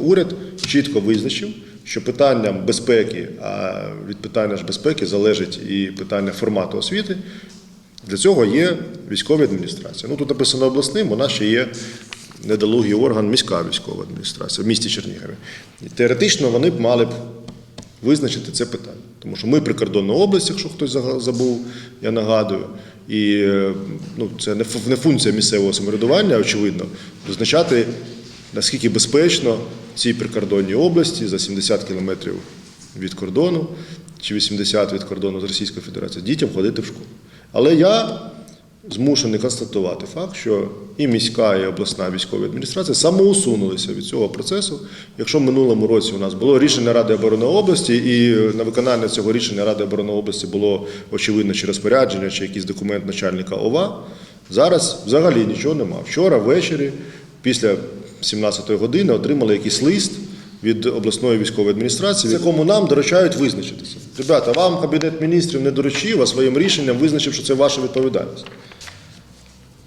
уряд чітко визначив, що питанням безпеки, а від питання ж безпеки залежить і питання формату освіти. Для цього є військові адміністрації. Ну тут написано обласним, нас ще є недолугий орган міська військова адміністрація в місті Чернігові. І теоретично вони б мали б визначити це питання. Тому що ми прикордонна область, якщо хтось забув, я нагадую. І е, ну, це не функція місцевого самоврядування, очевидно, визначати, наскільки безпечно в цій прикордонній області за 70 кілометрів від кордону чи 80 від кордону з Російською Федерацією дітям ходити в школу. Але я змушений констатувати факт, що і міська, і обласна військова адміністрація самоусунулися від цього процесу. Якщо в минулому році у нас було рішення Ради оборони області, і на виконання цього рішення Ради оборони області було очевидно чи розпорядження, чи якийсь документ начальника ОВА, зараз взагалі нічого немає. Вчора ввечері, після 17-ї години, отримали якийсь лист. Від обласної військової адміністрації, в якому нам доручають визначитися. Ребята, вам кабінет міністрів не доручив, а своїм рішенням визначив, що це ваша відповідальність.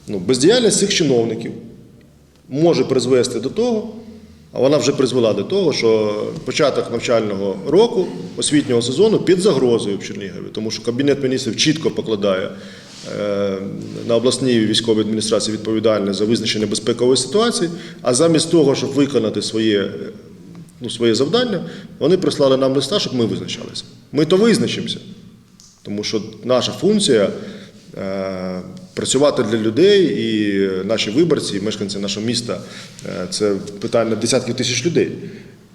Ну, бездіяльність цих чиновників може призвести до того, а вона вже призвела до того, що початок навчального року, освітнього сезону під загрозою в Чернігові, тому що Кабінет міністрів чітко покладає на обласній військовій адміністрації відповідальність за визначення безпекової ситуації, а замість того, щоб виконати своє, е, ну, своє завдання, вони прислали нам листа, щоб ми визначалися. Ми то визначимося. Тому що наша функція е, працювати для людей, і наші виборці, і мешканці нашого міста е, це питання десятків тисяч людей.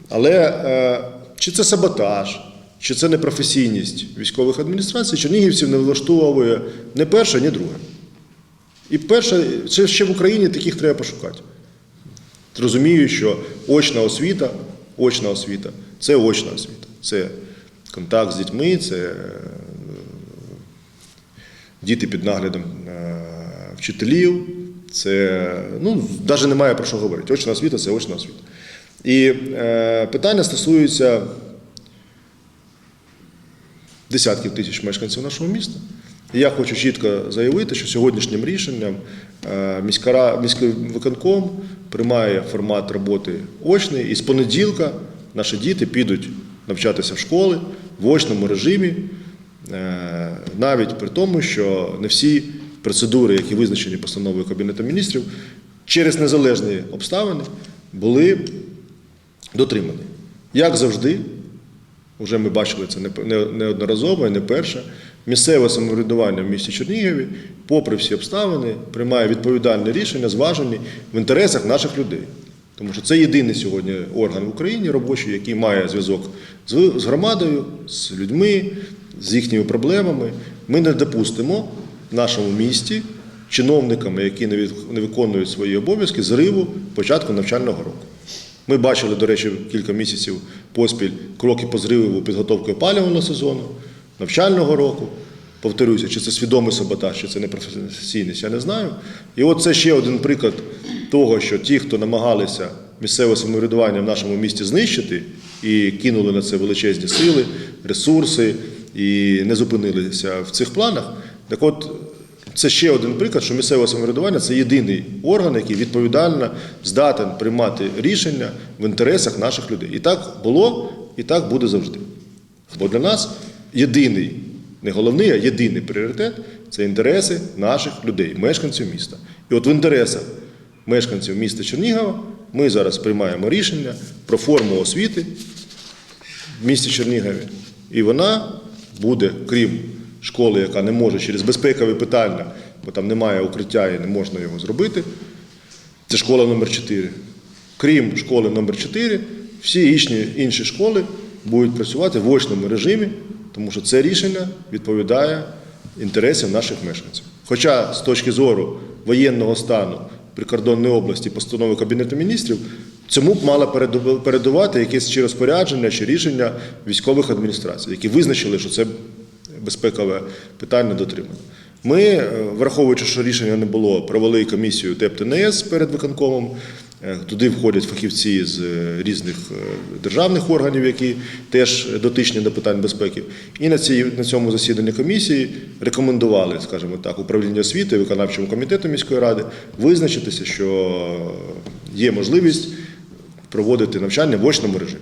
Але е, чи це саботаж, чи це непрофесійність військових адміністрацій, чернігівців не влаштовує не перше, ні друге. І перше, це ще в Україні таких треба пошукати. Розумію, що очна освіта, очна освіта це очна освіта. Це контакт з дітьми, це е, діти під наглядом е, вчителів. Це ну, навіть немає про що говорити. Очна освіта це очна освіта. І е, питання стосується десятків тисяч мешканців нашого міста. Я хочу чітко заявити, що сьогоднішнім рішенням е, міський виконком приймає формат роботи очний, і з понеділка наші діти підуть навчатися в школи в очному режимі, е, навіть при тому, що не всі процедури, які визначені постановою Кабінету міністрів, через незалежні обставини були дотримані. Як завжди, вже ми бачили це не- не- неодноразово і не перше. Місцеве самоврядування в місті Чернігові, попри всі обставини, приймає відповідальне рішення, зважені в інтересах наших людей. Тому що це єдиний сьогодні орган в Україні робочий, який має зв'язок з громадою, з людьми, з їхніми проблемами. Ми не допустимо в нашому місті чиновниками, які не виконують свої обов'язки, зриву початку навчального року. Ми бачили, до речі, кілька місяців поспіль кроки по зриву підготовки опалювального сезону, навчального року. Повторюся, чи це свідомий саботаж, чи це непрофесійність, я не знаю. І от це ще один приклад того, що ті, хто намагалися місцеве самоврядування в нашому місті знищити і кинули на це величезні сили, ресурси і не зупинилися в цих планах. Так от це ще один приклад, що місцеве самоврядування це єдиний орган, який відповідально здатен приймати рішення в інтересах наших людей. І так було, і так буде завжди. Бо для нас єдиний, не головний, а єдиний пріоритет це інтереси наших людей, мешканців міста. І от в інтересах мешканців міста Чернігова ми зараз приймаємо рішення про форму освіти в місті Чернігові. І вона буде, крім школи, яка не може через безпекові питання, бо там немає укриття і не можна його зробити. Це школа номер 4 Крім школи номер 4 всі інші, інші школи будуть працювати в очному режимі, тому що це рішення відповідає інтересам наших мешканців. Хоча з точки зору воєнного стану прикордонної області постанови Кабінету міністрів, цьому б мало переду- передувати якесь чи розпорядження, чи рішення військових адміністрацій, які визначили, що це безпекове питання дотримано. Ми, е, враховуючи, що рішення не було, провели комісію ТЕП-ТНС перед виконкомом. Е, Туди входять фахівці з е, різних державних органів, які теж дотичні до питань безпеки. І на, цій, на цьому засіданні комісії рекомендували, скажімо так, управління освіти, виконавчому комітету міської ради визначитися, що є можливість проводити навчання в очному режимі.